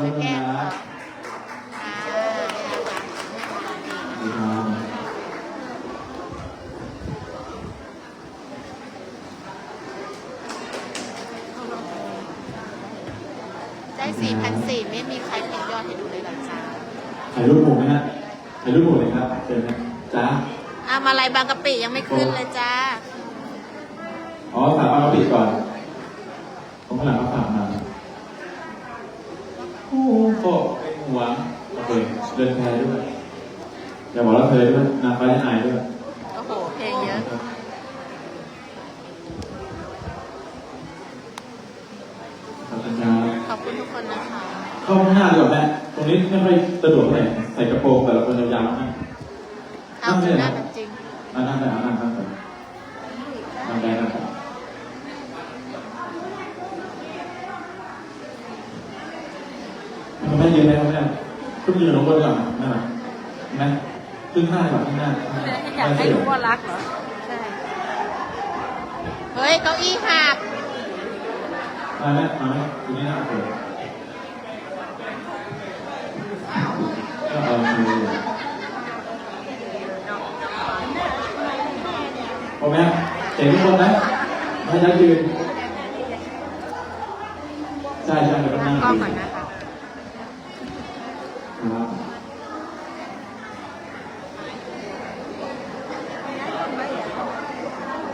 ช่วยแก้นะค่ะดีครับได้สี่พันสี่ไม่มีใครเป็นยอดให้ดูเลยหรอจ้าถ่ายรูปหมู่ไหมฮะถ่ายรูปหมู่เลยครับเชิญนะจ้าอามาลายบางกะปิยังไม่ขึ้นเลยจ้า อ๋อฝากเอาปิดก่อนผมข้างหลังเขาฝากมา โอ้โหเป็นห่วงโอเคเดินแพรด้วยอย่าบอกว่าเธอด้วยนางฟ้าจะอายด้วยโอ้โห เพลงเยอะ ขอบคุณครับขอบคุณทุกคนนะคะเข้าข้างหน้าดีกว่าแม่ตรงนี้ไม่ค่อยสะดวกเท่าไหร่ใส่กระโปรงแต่ละคนยาวๆนะเอาจริงนะแบบจริง มานั่งได้นั่งนั่งนั่งนั่งได้นั่งได้ คุณแม่ยืนได้ไหมแม่คุณยืนลงบนก่อนนั่นแหละนะขึ้นหน้าก่อนขึ้นหน้าอยากให้รู้ว่ารักเหรอ ใช่ เฮ้ย เก้าอี้หักมาไหมมาไหมคุณนี่น่าเกิดก็เอาคือพอไหมเจ๋งทุกคนนะให้ยัดยืนใช่ใช่เดี๋ยวก็นั่งกล้องก่อนนะ ครับ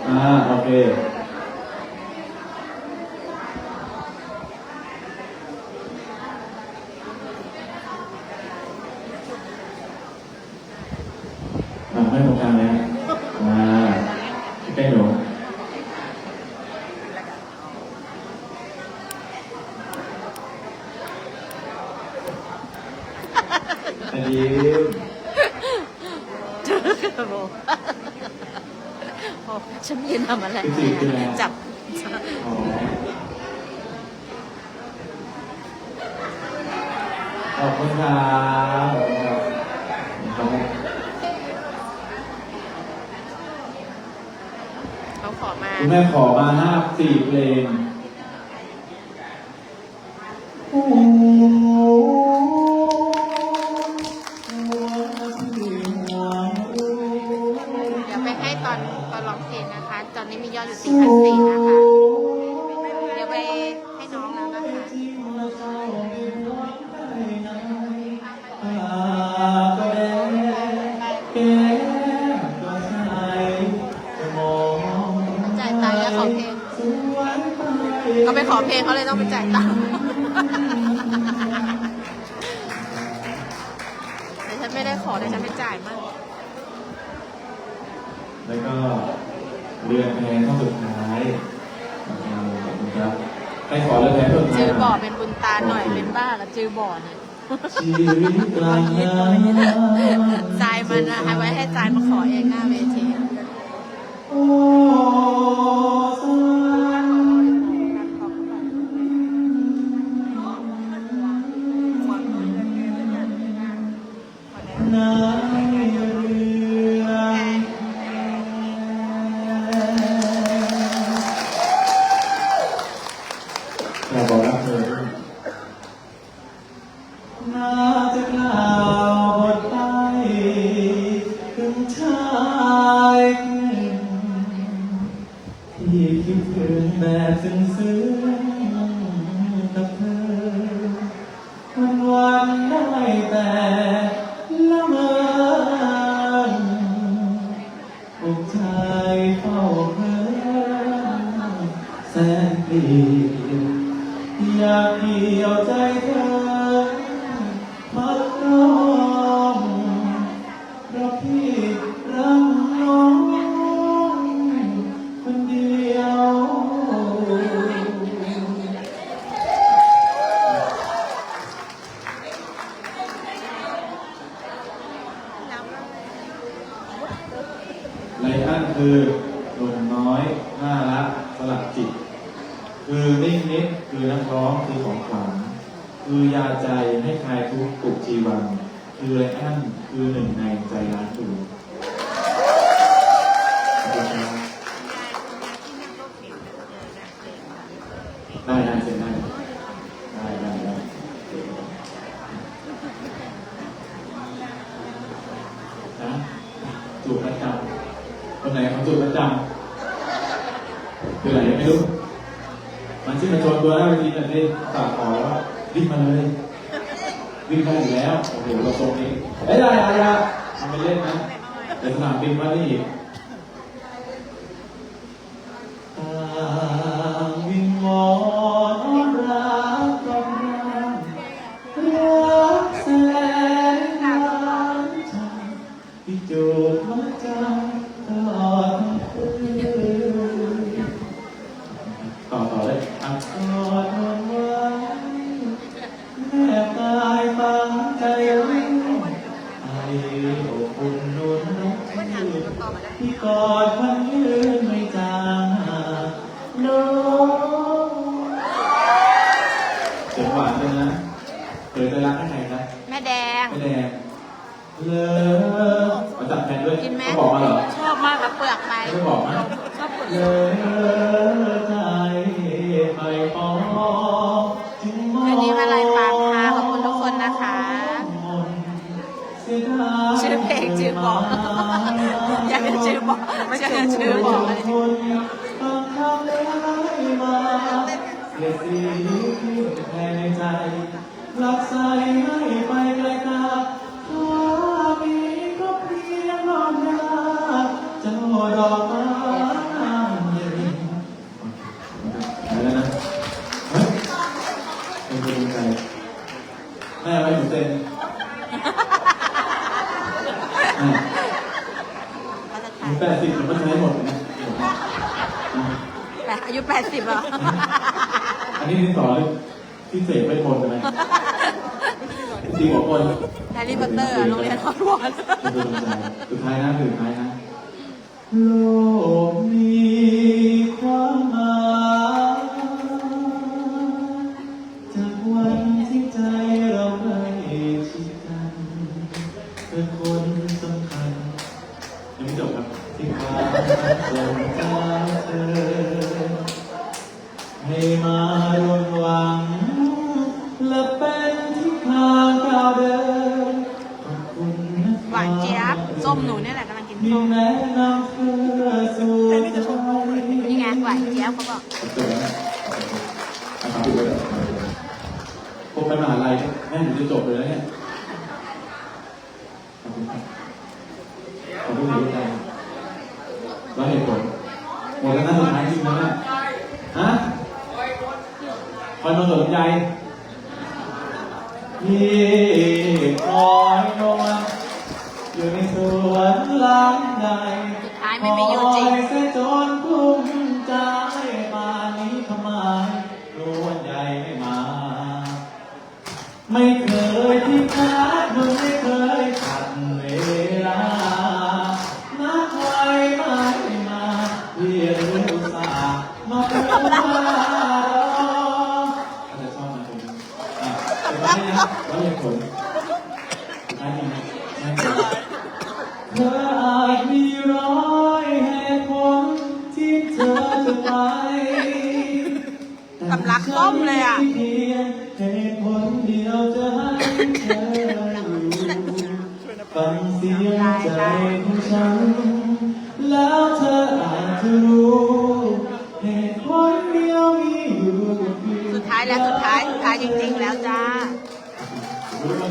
อ่าโอเค อ่าให้ตรงกลางเลยฮะอ่าใกล้หนู อันนี้โอ้โหฉันไม่ยืนทำอะไรคือสี่คืออะไรจับอ๋อขอบคุณครับขอบคุณครับเขาขอมาคุณแม่ขอมาห้าสี่เพลง ให้ตอนตอนร้องเพลงนะคะ ตอนนี้มียอดอยู่สี่พันสี่นะคะ เดี๋ยวไปให้น้องแล้วนะคะจ่ายตังค์แล้วขอเพลงก็ไปขอเพลงเขาเลยต้องไปจ่ายตังค์แต่ฉันไม่ได้ขอแต่ฉันไปจ่ายมาก แล้วก็เรือนแพข้อสุดท้ายขอบคุณครับใครขอเรือนแพเพิ่มจือบ่อเป็นบุญตาหน่อยเป็นบ้าแล้วจือบ่อเนี่ยชีวิตกลางน้ำทรายมันอะให้ไว้ให้ทรายมาขอเองหน้าเวที จะกล่าวบทไปถึงชายคนหนึ่งที่คิดถึงแบบซึ้ง น้าละสลักจิต คือนิ่งนิดคือนักร้องคือของขวัญคือยาใจให้คลายทุกข์ปลุกชีวัน คือไรอันคือหนึ่งในใจร้านดูได้ได้เสร็จได้ได้ได้จูบประจำคนไหนเขาจูบประจำ คืออะไรไม่รู้ มันชื่อมาโจรตัวหน้าเวทีนั่นเองฝากขอว่าวิ่งมาเลยวิ่งได้อยู่แล้ว โอ้โหเราตรงนี้เอ้ยได้ได้ไรอะทำไปเล่นนะเดี๋ยวสนามบินมานี่อีก กอดมันยืนไม่จางหายโน้เสียงหวานเลยนะเคยจะรักให้ใครครับแม่แดง ไม่แดงเลยมาจับแฟนด้วยกินไหมเขาบอกมาเหรอ ชอบมากกับเปลือกไปไม่บอกนะ ชอบเปลือก เลยใจไปปอจึงมองอันนี้มาลายปางค่ะขอบคุณทุกคนนะคะ ชื่อเพลงชื่อบอกอยากจะชื่อบอก ไม่ใช่ชื่อบอกเลยรียกสีที่แทนในใจรักใส่ให้ไปไกลตาถ้ามีก็เพียงรอเวลาจะโหดอกไม้เย็นอะไรนะเฮ้ยเป็นกำลังใจแม่ไว้หนูเซ็นแม่ หนูแปดสิบหนูก็ใช้หมดเลยนะแต่อายุแปดสิบเหรอ อันนี้ที่สอนเลยที่เสกไม่ทนใช่ไหมจริงหัวคนแฮร์รี่พอตเตอร์อะโรงเรียนฮอกวอตส์เป็นกำลังใจสุดท้ายนะสุดท้ายนะ โลกมี หวานเจี๊ยบส้มหนูเนี่ยแหละกำลังกินมีส้มแนะนำเธอสู่ใจนี่ไงหวานเจี๊ยบเขาบอกเจอนะเอาครับดูไว้ก่อนพบไปมหาลัยแม่หนูจะจบเลยแล้วเนี่ยขอบคุณครับขอบคุณที่รู้ใจแล้วเหตุผลหมดแล้วนะสุดท้ายจริงนะเนี่ยฮะคอยนอนสนใจ อาจจะชอบนะผมอะเป็นไงนะแล้วเหตุผลสุดท้ายจริงนะใช่ครับเธออาจมีร้อยเหตุผลที่เธอจะไปสำลักส้มเลยอะเพียงเหตุผลเดียวจะให้เธอรู้ฟังเสียงใจของฉัน รู้ไหม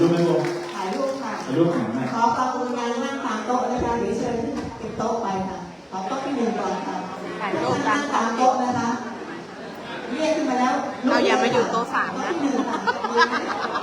รู้ไหมลูกถ่ายรูปค่ะรู้ไหมแม่ขอความกรุณานั่งตามโต๊ะนะคะเดี๋ยวเชิญติดโต๊ะไปค่ะขอโต๊ะที่หนึ่งก่อนค่ะถ่ายรูปตานั่มงโต๊ะตามโต๊ะนะคะเรียกขึ้นมาแล้วเราอย่ามาอยู่โต๊ะสามโต๊ะนะ